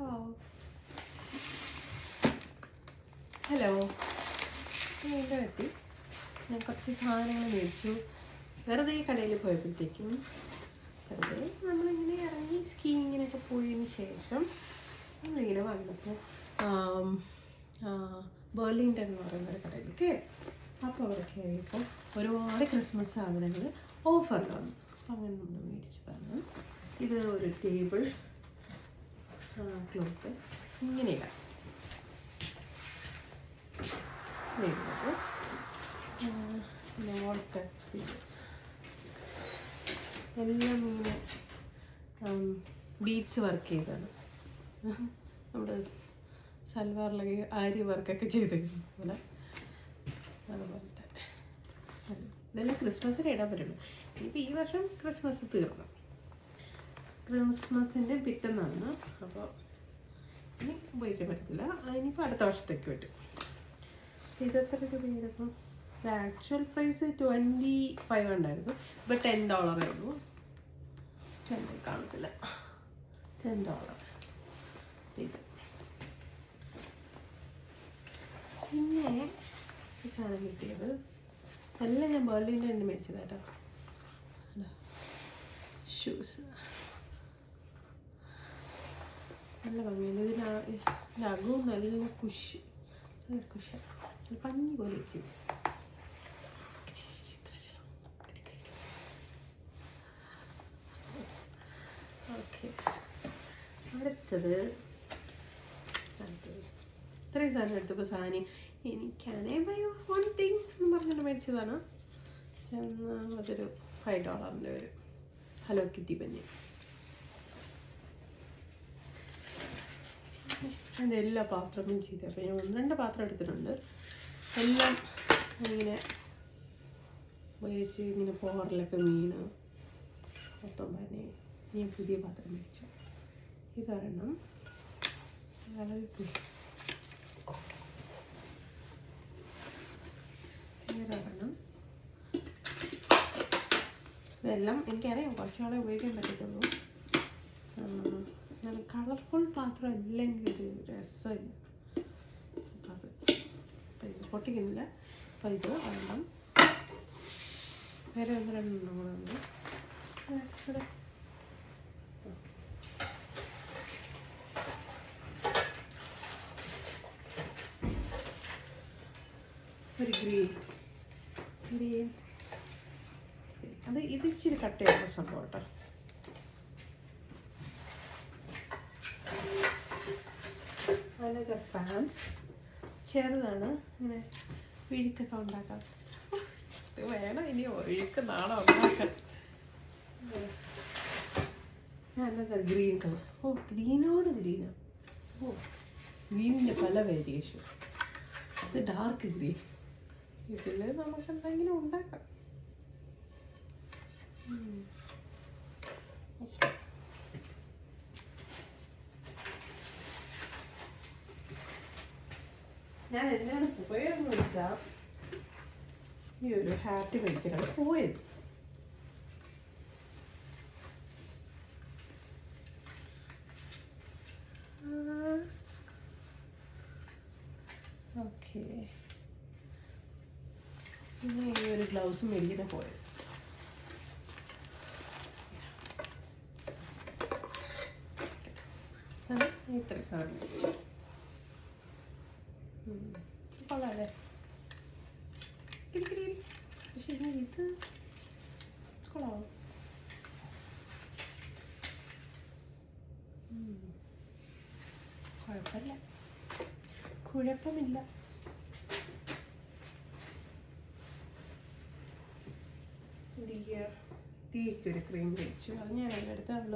Hello എന്റെ എത്തി ഞാൻ കുറച്ച് സാധനങ്ങൾ മേടിച്ചു. വെറുതെ കടയിൽ പോയപ്പോഴത്തേക്കും വെറുതെ നമ്മളിങ്ങനെ ഇറങ്ങി സ്കീയിങ്ങിനൊക്കെ പോയതിന് ശേഷം നമ്മളിങ്ങനെ വന്നപ്പോൾ ബെർലിൻഡൻ എന്ന് പറയുന്ന ഒരു കടയിൽ അപ്പോൾ അവിടെ കയറിയപ്പോൾ ഒരുപാട് ക്രിസ്മസ് സാധനങ്ങൾ ഓഫറിൽ വന്നു. അങ്ങനെ നമ്മൾ മേടിച്ചതാണ്. ഇത് ഒരു ടേബിൾ ക്ലോത്ത് ഇങ്ങനെയാണ് വരുന്നത് പിന്നെ ചെയ്ത്. എല്ലാം ഇങ്ങനെ ബീഡ്സ് വർക്ക് ചെയ്താണ്. നമ്മുടെ സൽവാറിലൊക്കെ ആരി വർക്കൊക്കെ ചെയ്തിരിക്കുന്ന പോലെ അതുപോലത്തെ. ഇതെല്ലാം ക്രിസ്മസിന് ഇടാൻ പറ്റുള്ളൂ. ഇനിയിപ്പോൾ ഈ വർഷം ക്രിസ്മസ് തീർന്നു. ക്രിസ്മസിന്റെ പിറ്റന്നാണ്. അപ്പോൾ ഇനി ഉപയോഗിക്കാൻ പറ്റത്തില്ല. ഇനിയിപ്പോൾ അടുത്ത വർഷത്തേക്ക് പറ്റും. ഇതെത്ര രൂപയായിരുന്നു ആക്ച്വൽ പ്രൈസ് ട്വന്റി ഫൈവ് ഉണ്ടായിരുന്നു. ഇപ്പോൾ ടെൻ ഡോളർ ആയിരുന്നു ടെൻ കാണത്തില്ല. ടെൻ ഡോളർ പിന്നെ ഈ സാധനം കിട്ടിയത്. എല്ലാം ഞാൻ ബെർലിന്റെ ഉണ്ട് മേടിച്ചതാട്ടോ ഷൂസ് നല്ല ഭംഗിയുണ്ട്. ഇതിന് അകവും നല്ല കുഷ് നല്ല കുഷ പഞ്ഞി പോലെ ഇരിക്കും. ഓക്കെ. അടുത്തത് ഇത്രയും സാധനം എടുത്തപ്പോൾ സാധനം എനിക്കാണേ ബൈ വൺ തിങ് എന്ന് പറഞ്ഞിട്ട് മേടിച്ചതാണ്. ചെന്നാൽ അതൊരു ഫൈവ് ഡോളറിന്റെ വരും ഹലോ കിറ്റി പഞ്ഞി. എന്റെ എല്ലാ പാത്രവും ചെയ്ത്. അപ്പോൾ ഞാൻ ഒന്ന് രണ്ട് പാത്രം എടുത്തിട്ടുണ്ട്. എല്ലാം ഇങ്ങനെ ഉപയോഗിച്ച് ഇങ്ങനെ പോറിലൊക്കെ മീൻ മൊത്തം തന്നെ ഞാൻ പുതിയ പാത്രം മേടിച്ചു. കു- വേറൊരെണ്ണം. ഇതെല്ലാം എനിക്കറിയാം. കുറച്ചുകൂടെ ഉപയോഗിക്കാൻ പറ്റത്തുള്ളൂ. നല്ല കളർഫുൾ പാത്രം ഇല്ലെങ്കിൽ ഒരു രസമില്ല. അത് ഇത് പൊട്ടിക്കുന്നില്ല. അപ്പം ഇത് വേണം വേറെ ഒന്ന് രണ്ടെണ്ണം കൂടെ ഉണ്ട്. ഇവിടെ. ഒരു ഗ്രീൻ. ഗ്രീൻ അത് ഇത് ഇച്ചിരി കട്ട് ചെയ്യുന്ന സംഭവം കേട്ടോ. ഫാൻ ചെറുതാണ്. ഇങ്ങനെ വിഴുക്കൊക്കെ ഉണ്ടാക്കാം. ഇത് വേണം ഇനി ഒഴുക്ക് നാളെ ഉണ്ടാക്കാൻ. ഞാനത് ഗ്രീൻ കളർ ഓ ഗ്രീനോട് ഗ്രീനാ ഓ ഗ്രീനിന്റെ പല വേരിയേഷൻ ഇത് ഡാർക്ക് ഗ്രീൻ ഇതിൽ നമുക്ക് എന്തെങ്കിലും ഉണ്ടാക്കാം. ഞാൻ എന്തിനാണ് പോയതെന്ന് വെച്ചാൽ ഈ ഒരു ഹാറ്റ് മേടിക്കാനാണ് പോയത്. ഓക്കെ പിന്നെ ഈ ഒരു ഗ്ലൗസ് മേടിക്കുന്ന പോയത്. ഇത്ര സാധനം. കൊള്ളാല്ലേ? പക്ഷെ ഞാൻ ഇത് കൊള്ളാമോ ഉം. കുഴപ്പമില്ല കുഴപ്പമില്ല. തീക്ക് ഒരു ക്രീം കഴിച്ചു. അത് ഞാൻ എന്റെ അടുത്ത് അവൾ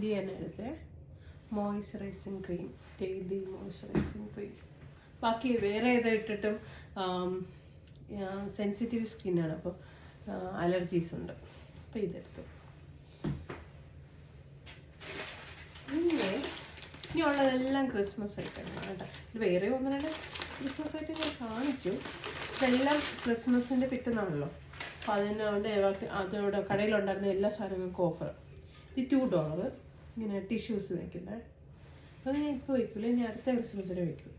ഡി എൻ എടുത്തേ. Moisturising cream daily moisturising cream ബാക്കി വേറെ ഏത് ഇട്ടിട്ടും സെൻസിറ്റീവ് സ്കിന്നാണ് അപ്പോൾ അലർജീസ് ഉണ്ട്. അപ്പോൾ ഇതെടുത്തു. പിന്നെ ഇനിയുള്ളതെല്ലാം ക്രിസ്മസ് ഐറ്റങ്ങളാണ് കേട്ടോ. ഇത് വേറെ ഒന്ന് രണ്ട് ക്രിസ്മസ് ഐറ്റം ഞാൻ കാണിച്ചു. ഇതെല്ലാം ക്രിസ്മസിന്റെ പിറ്റുന്നാണല്ലോ. അപ്പോൾ അതിനോട് അതോടെ കടയിലുണ്ടായിരുന്ന എല്ലാ സാധനങ്ങൾക്കും ഓഫർ ഇത് ടു ഡോളർ ഇങ്ങനെ ടിഷ്യൂസ് വയ്ക്കുന്നത് അത് ഞാൻ ഇപ്പോൾ വയ്ക്കില്ല ഇനി അടുത്ത ക്രിസ്മസിന് വയ്ക്കും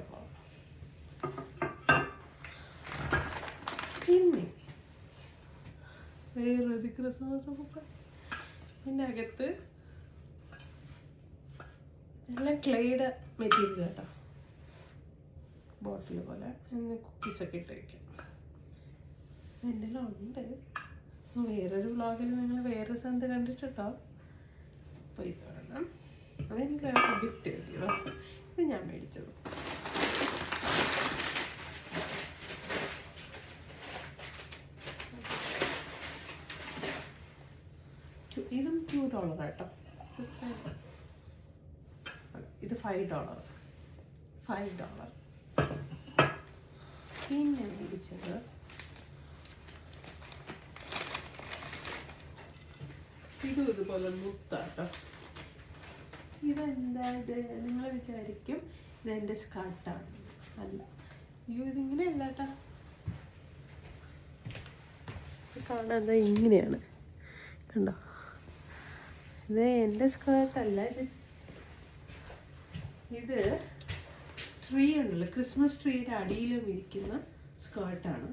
ഡോളർ പിന്നെ വേറൊരു ക്രിസ്മസ് ഇതിന്റെ അകത്ത് എല്ലാം ക്ലേയുടെ മെറ്റീരിയൽ കേട്ടോ. ബോട്ടിൽ പോലെ. കുക്കീസൊക്കെ ഇട്ട് വയ്ക്കാം എന്റെ ഉണ്ട്. വേറൊരു വ്ളോഗിൽ നിങ്ങൾ വേറെ സ്ഥലത്ത് കണ്ടിട്ടുണ്ടോ? അപ്പോൾ ഇതാണ് അതെനിക്ക് ഗിഫ്റ്റ് കിട്ടിയതോ ഇത് ഞാൻ മേടിച്ചത്. ഇതും ടു ഡോളർ കേട്ടോ ഇത് ഫൈവ് ഡോളർ ഫൈവ് ഡോളർ പിന്നെ മേടിച്ചത് ഇതും ഇതുപോലെ മുത്താട്ടോ. ഇതെന്താ ഇത്? നിങ്ങൾ വിചാരിക്കും ഇതെന്റെ സ്കർട്ടാണ് അല്ല. അയ്യോ ഇതിങ്ങനെ അല്ലാട്ടാ കാണാൻ ഇങ്ങനെയാണ്. കണ്ടോ? ഇത് എന്റെ സ്കേർട്ടല്ല ഇത് ഇത് ട്രീ ഉണ്ടല്ലോ. ക്രിസ്മസ് ട്രീയുടെ അടിയിലും ഇരിക്കുന്ന സ്കേർട്ടാണ്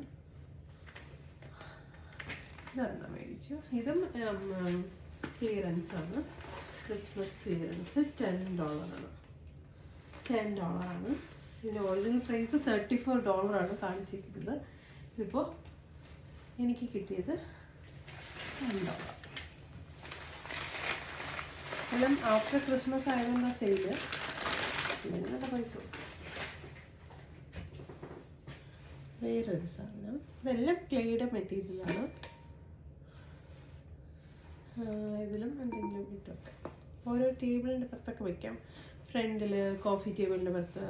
ഇതാണ് മേടിച്ചു ഇതും ക്ലിയറൻസ് ആണ്. ക്രിസ്മസ് ക്ലിയറൻസ് ടെൻ ഡോളറാണ് ടെൻ ഡോളറാണ് ഇതിന്റെ ഒറിജിനൽ പ്രൈസ് തേർട്ടി ഫോർ ഡോളറാണ് കാണിച്ചിരിക്കുന്നത്. ഇതിപ്പോൾ എനിക്ക് കിട്ടിയത് എല്ലാം ആഫ്റ്റർ ക്രിസ്മസ് ആയതുകൊണ്ട് സെയിൽ നല്ല പൈസ. വേറൊരു സാധനം. ഇതെല്ലാം ക്ലേയുടെ മെറ്റീരിയലാണ് ഇതിലും എന്തെങ്കിലും ഇട്ട് വെക്കാം ഓരോ ടേബിളിന്റെ പുറത്തൊക്കെ വെക്കാം. ഫ്രണ്ടിൽ കോഫി ടേബിളിന്റെ പുറത്ത്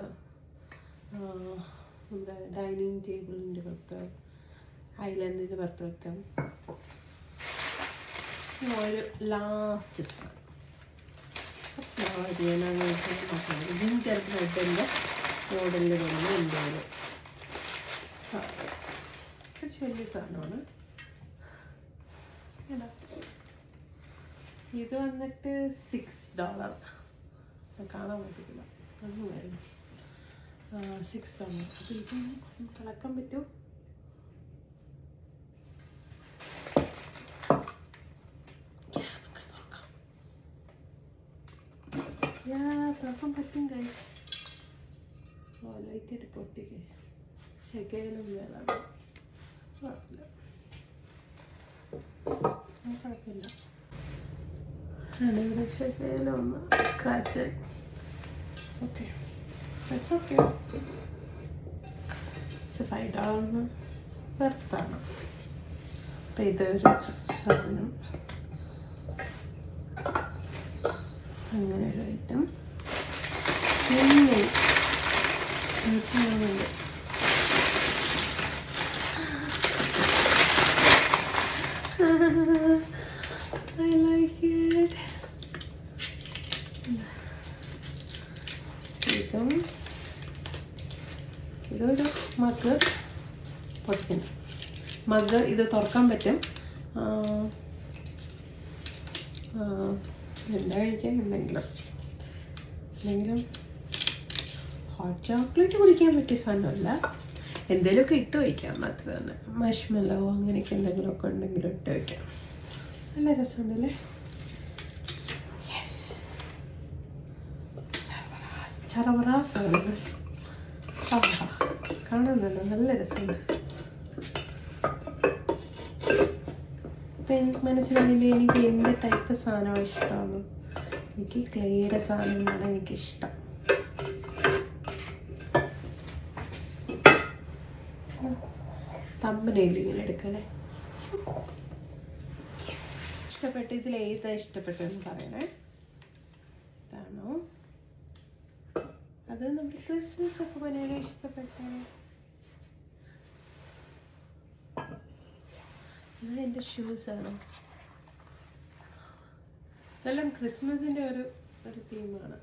നമ്മുടെ ഡൈനിങ് ടേബിളിന്റെ പുറത്ത് ഐലൻഡിന്റെ പുറത്ത് ഇനി ഒരു ലാസ്റ്റ് ബ്രെഡിന്റെ മോഡലിൽ വരുന്ന എന്താണ് സാധനം. കുറച്ച് വലിയ സാധനമാണ്? ഇത് വന്നിട്ട് സിക്സ് ഡോളർ കാണാൻ പറ്റത്തില്ല. വരും സിക്സ് ഡോളർ അപ്പോൾ ഇത് കളക്കാൻ പറ്റുമോ യാ തുറക്കാൻ പറ്റും ഓ ലൈറ്റായിട്ട് പൊട്ടി ഗൈസ് ശകലം വേണം കുഴപ്പമില്ല. ശകലം ഒന്ന് സ്ക്രാച്ചായി ഓക്കെ ഇറ്റ്സ് ഓക്കെ പക്ഷെ ഫൈവ് ഡോളറിന് വെർത്താണ് അപ്പം ഇതൊരു സാധനം അങ്ങനെ ഒരു ഐറ്റം പിന്നെ ഇതൊക്കെയാണുണ്ട്. I like it. ഇതും ഇതൊരു മഗ് പൊട്ടിക്കണം മഗ് ഇത് തുറക്കാൻ പറ്റും. എന്താ കഴിക്കാൻ? എന്തെങ്കിലും. എന്തെങ്കിലും. ഹോട്ട് ചോക്ലേറ്റ് കുടിക്കാൻ പറ്റിയ സാധനമല്ല. എന്തെങ്കിലുമൊക്കെ ഇട്ട് വയ്ക്കാം മാത്രം തന്നെ. മഷ്മലോ അങ്ങനെയൊക്കെ എന്തെങ്കിലുമൊക്കെ ഉണ്ടെങ്കിലും ഇട്ട് വയ്ക്കാം നല്ല രസമുണ്ടല്ലേ? Yes. സാധനങ്ങൾ. കാണാൻ തന്നെ നല്ല രസമുണ്ട്. എനിക്ക് മനസ്സിലായില്ലേ എനിക്ക് എന്ത് ടൈപ്പ് സാധനമാണ് ഇഷ്ടമാണ്. എനിക്ക് ക്ലിയർ സാധനങ്ങളാണ് എനിക്കിഷ്ടം. തമ്പനയിൽ ഇങ്ങനെ ഇഷ്ടപ്പെട്ട് ഇതിൽ ഏതാ ഇഷ്ടപ്പെട്ടെന്ന് പറയണേ? ഇതാണോ? അത് നമ്മുടെ ക്രിസ്മസ് ഒക്കെ പോലെ ഇഷ്ടപ്പെട്ടേ ഇത് ഷൂസ് ആണ്. ഇതെല്ലാം ക്രിസ്മസിന്റെ ഒരു ഒരു തീമാണ്